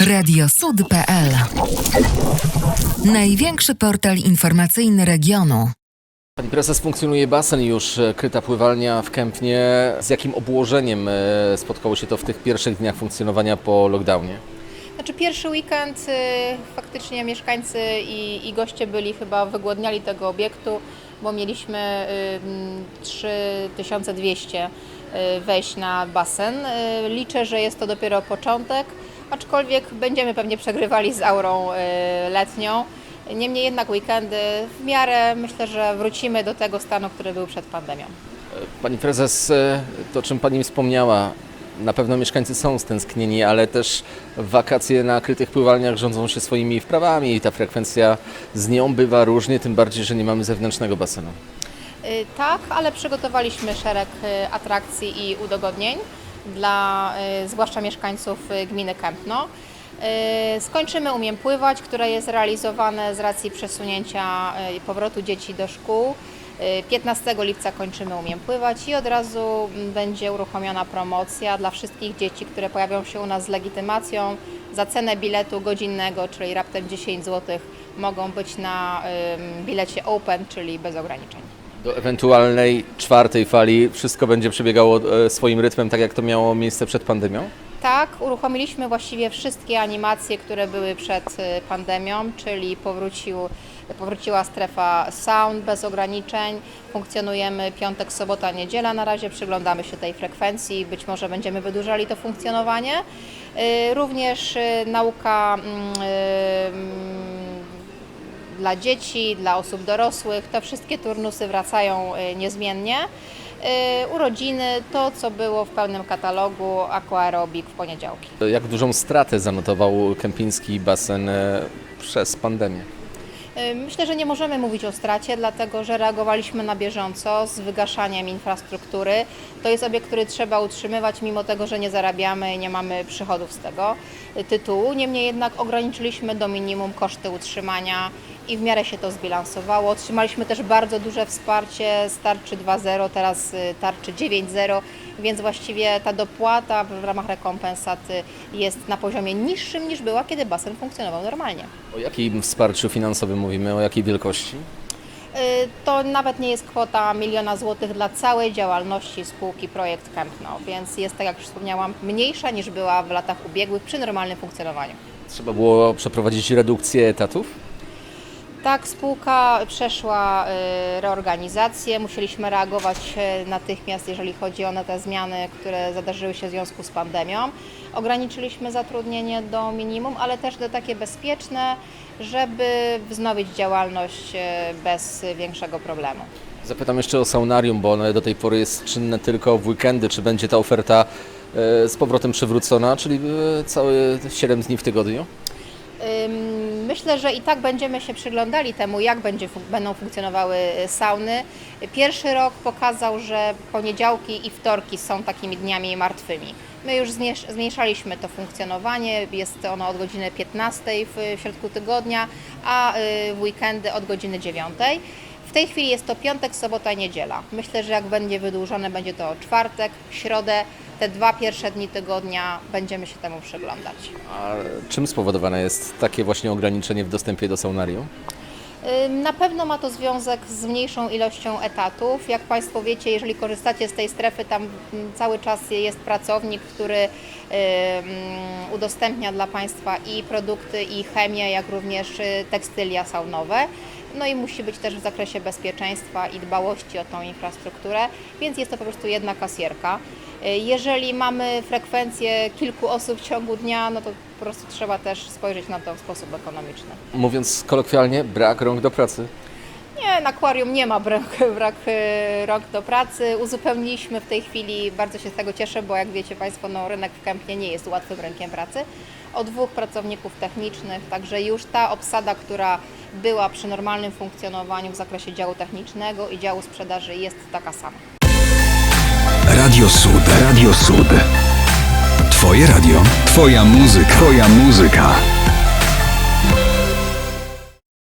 Radiosud.pl Największy portal informacyjny regionu. Pani prezes, funkcjonuje basen już, e, kryta pływalnia w Kępnie. Z jakim obłożeniem e, spotkało się to w tych pierwszych dniach funkcjonowania po lockdownie? Znaczy pierwszy weekend y, faktycznie mieszkańcy i, i goście byli chyba wygłodniali tego obiektu, bo mieliśmy y, mm, 3200 y, wejść na basen. Liczę, że jest to dopiero początek, aczkolwiek będziemy pewnie przegrywali z aurą y, letnią. Niemniej jednak weekendy w miarę myślę, że wrócimy do tego stanu, który był przed pandemią. Pani prezes, e, to czym Pani wspomniała, na pewno mieszkańcy są stęsknieni, ale też wakacje na krytych pływalniach rządzą się swoimi wprawami i ta frekwencja z nią bywa różnie, tym bardziej, że nie mamy zewnętrznego basenu. Y, Tak, ale przygotowaliśmy szereg y, atrakcji i udogodnień dla y, zwłaszcza mieszkańców y, gminy Kępno. Y, Skończymy Umiem Pływać, które jest realizowane z racji przesunięcia y, powrotu dzieci do szkół. Y, 15 lipca kończymy Umiem Pływać i od razu mm, będzie uruchomiona promocja dla wszystkich dzieci, które pojawią się u nas z legitymacją. Za cenę biletu godzinnego, czyli raptem 10 zł, mogą być na bilecie Open, czyli bez ograniczeń. Do ewentualnej czwartej fali wszystko będzie przebiegało e, swoim rytmem, tak jak to miało miejsce przed pandemią? Tak, uruchomiliśmy właściwie wszystkie animacje, które były przed y, pandemią, czyli powrócił, powróciła strefa sound bez ograniczeń. Funkcjonujemy piątek, sobota, niedziela. Na razie przyglądamy się tej frekwencji, być może będziemy wydłużali to funkcjonowanie. Y, Również nauka mm, dla dzieci, dla osób dorosłych. To wszystkie turnusy wracają y, niezmiennie. Y, Urodziny, to co było w pełnym katalogu Aquaerobik w poniedziałki. Jak dużą stratę zanotował kępiński basen e, przez pandemię? Myślę, że nie możemy mówić o stracie, dlatego że reagowaliśmy na bieżąco z wygaszaniem infrastruktury. To jest obiekt, który trzeba utrzymywać, mimo tego, że nie zarabiamy i nie mamy przychodów z tego y, tytułu. Niemniej jednak ograniczyliśmy do minimum koszty utrzymania i w miarę się to zbilansowało. Otrzymaliśmy też bardzo duże wsparcie z tarczy 2.0, teraz y, tarczy 9.0, więc właściwie ta dopłata w ramach rekompensaty jest na poziomie niższym niż była, kiedy basen funkcjonował normalnie. O jakim wsparciu finansowym mówimy, o jakiej wielkości? Y, To nawet nie jest kwota miliona złotych dla całej działalności spółki Projekt Kępno, więc jest, tak jak już wspomniałam, mniejsza niż była w latach ubiegłych przy normalnym funkcjonowaniu. Trzeba było przeprowadzić redukcję etatów? Tak, spółka przeszła y, reorganizację, musieliśmy reagować y, natychmiast, jeżeli chodzi o te zmiany, które zadarzyły się w związku z pandemią. Ograniczyliśmy zatrudnienie do minimum, ale też do takie bezpieczne, żeby wznowić działalność y, bez większego problemu. Zapytam jeszcze o saunarium, bo ono do tej pory jest czynne tylko w weekendy. Czy będzie ta oferta z powrotem przywrócona, czyli całe 7 dni w tygodniu? Myślę, że i tak będziemy się przyglądali temu, jak będzie, będą funkcjonowały y, sauny. Pierwszy rok pokazał, że poniedziałki i wtorki są takimi dniami martwymi. My już zmniejsz- zmniejszaliśmy to funkcjonowanie, jest ono od godziny 15 w środku tygodnia, a y, w weekendy od godziny 9. W tej chwili jest to piątek, sobota, niedziela. Myślę, że jak będzie wydłużone, będzie to czwartek, środę. Te dwa pierwsze dni tygodnia będziemy się temu przyglądać. A czym spowodowane jest takie właśnie ograniczenie w dostępie do saunarium? Ym, Na pewno ma to związek z mniejszą ilością etatów. Jak Państwo wiecie, jeżeli korzystacie z tej strefy, tam cały czas jest pracownik, który ym, udostępnia dla Państwa i produkty, i chemię, jak również y, tekstylia saunowe. No i musi być też w zakresie bezpieczeństwa i dbałości o tą infrastrukturę, więc jest to po prostu jedna kasjerka. Y, Jeżeli mamy frekwencję kilku osób w ciągu dnia, no to po prostu trzeba też spojrzeć na to w sposób ekonomiczny. Mówiąc kolokwialnie, brak rąk do pracy. Nie, na akwarium nie ma brak, brak e, rąk do pracy. Uzupełniliśmy w tej chwili, bardzo się z tego cieszę, bo jak wiecie Państwo, no, rynek w Kępnie nie jest łatwym rynkiem pracy. O dwóch pracowników technicznych, także już ta obsada, która była przy normalnym funkcjonowaniu w zakresie działu technicznego i działu sprzedaży jest taka sama. Radio Sud. Radio Sud. Twoje radio. Twoja muzyka. Twoja muzyka.